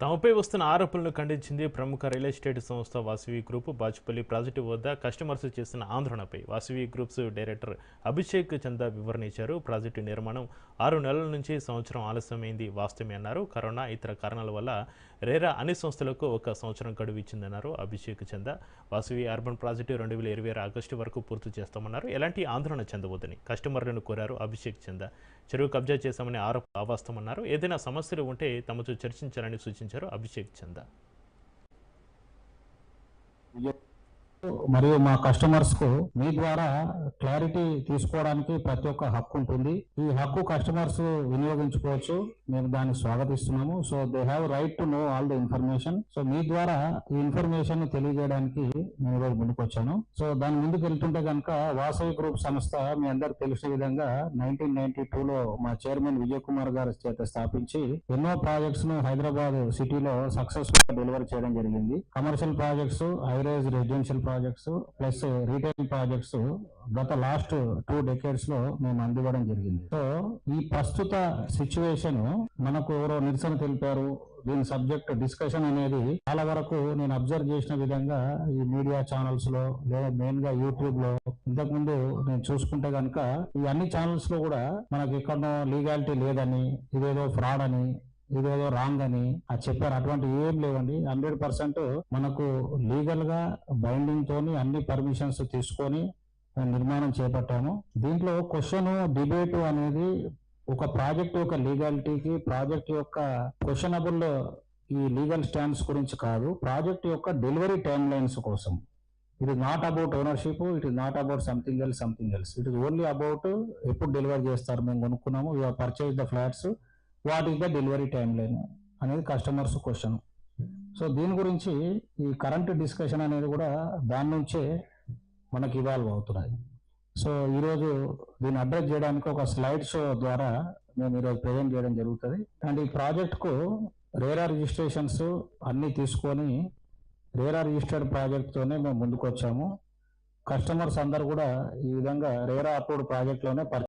తమపై వస్తున్న ఆరోపణలు ఖండించింది ప్రముఖ రియల్ ఎస్టేట్ సంస్థ వాసవి గ్రూప్. బాచుపల్లి ప్రాజెక్టు వద్ద కస్టమర్స్ చేస్తున్న ఆందోళనపై వాసవి గ్రూప్స్ డైరెక్టర్ అభిషేక్ చందా వివరణ ఇచ్చారు. ప్రాజెక్టు నిర్మాణం ఆరు నెలల నుంచి సంవత్సరం ఆలస్యమైంది వాస్తవమే అన్నారు. కరోనా ఇతర కారణాల వల్ల రేరా అన్ని సంస్థలకు ఒక సంవత్సరం గడువు ఇచ్చిందన్నారు అభిషేక్ చందా. వాసవి అర్బన్ ప్రాజెక్టు రెండు వేల ఇరవై ఆగస్టు వరకు పూర్తి చేస్తామన్నారు. ఎలాంటి ఆందోళన చెందవద్దని కస్టమర్లను కోరారు అభిషేక్ చందా. చెరువు కబ్జా చేశామని ఆరోపణ అవాస్తమన్నారు ఏదైనా సమస్యలు ఉంటే తమతో చర్చించాలని సూచించారు. 순서로 아비시에 비친다. 예. మరియు మా కస్టమర్స్కు మీ ద్వారా క్లారిటీ తీసుకోవడానికి ప్రతి ఒక్క హక్కు ఉంటుంది. ఈ హక్కు కస్టమర్స్ వినియోగించుకోవచ్చు. మేము దాన్ని స్వాగతిస్తున్నాము. So they have right to know all the information so మీ ద్వారా ఈ ఇన్ఫర్మేషన్ని తెలియజేయడానికి నేను ఈరోజు ముందుకు వచ్చాను సో దాని ముందుకు వెళ్తుంటే కనుక వాసవి గ్రూప్ సంస్థ మీ అందరికి తెలిసిన విధంగా నైన్టీన్ నైన్టీ లో మా చైర్మన్ విజయ్ కుమార్ గారి చేత స్థాపించి ఎన్నో ప్రాజెక్ట్స్ను హైదరాబాద్ సిటీలో సక్సెస్ఫుల్గా డెలివరీ చేయడం జరిగింది. Commercial projects high rise residential projects projects plus retail projects గత లాస్ట్ టూ డెకేడ్స్లో మేము అందివ్వడం జరిగింది. సో ఈ ప్రస్తుత సిచ్యువేషన్ మనకు ఎవరో నిరసన తెలిపారు. దీని సబ్జెక్ట్ డిస్కషన్ అనేది చాలా వరకు నేను అబ్జర్వ్ చేసిన విధంగా ఈ మీడియా ఛానల్స్లో లేదా మెయిన్గా యూట్యూబ్లో ఇంతకుముందు నేను చూసుకుంటే కనుక ఈ అన్ని ఛానల్స్లో కూడా మనకి ఎక్కడో లీగాలిటీ లేదని ఇదేదో ఫ్రాడ్ అని ఇదేదో రాంగ్ అని అది చెప్పారు. అటువంటి ఏం లేవండి. హండ్రెడ్ పర్సెంట్ మనకు లీగల్గా బైండింగ్ తోని అన్ని పర్మిషన్స్ తీసుకొని నిర్మాణం చేపట్టాము. దీంట్లో క్వశ్చన్ డిబేట్ అనేది ఒక ప్రాజెక్ట్ యొక్క లీగాలిటీకి ప్రాజెక్ట్ యొక్క క్వశ్చనబుల్ ఈ లీగల్ స్టాండ్స్ గురించి కాదు. ప్రాజెక్ట్ యొక్క డెలివరీ టైమ్ లైన్స్ కోసం. It is not about ownership it is not about something else something else it is only about ఎప్పుడు డెలివరీ చేస్తారు మేము కొనుక్కున్నాము you purchase the flats what is the delivery time line అనేది customers question. So దీని గురించి ఈ current discussion అనేది కూడా దాని నుంచే మనకి ఇవాల్వ్ అవుతున్నాయి సో ఈరోజు దీన్ని అడ్రస్ చేయడానికి ఒక స్లైడ్ షో ద్వారా మేము ఈరోజు ప్రజెంట్ చేయడం జరుగుతుంది. అండ్ ఈ ప్రాజెక్ట్కు రేరా రిజిస్ట్రేషన్స్ అన్నీ తీసుకొని రేరా రిజిస్టర్డ్ ప్రాజెక్ట్తోనే మేము ముందుకు వచ్చాము కస్టమర్స్ అందరు కూడా ఈ విధంగా రేరా అప్రూవ్డ్ ప్రాజెక్ట్లోనే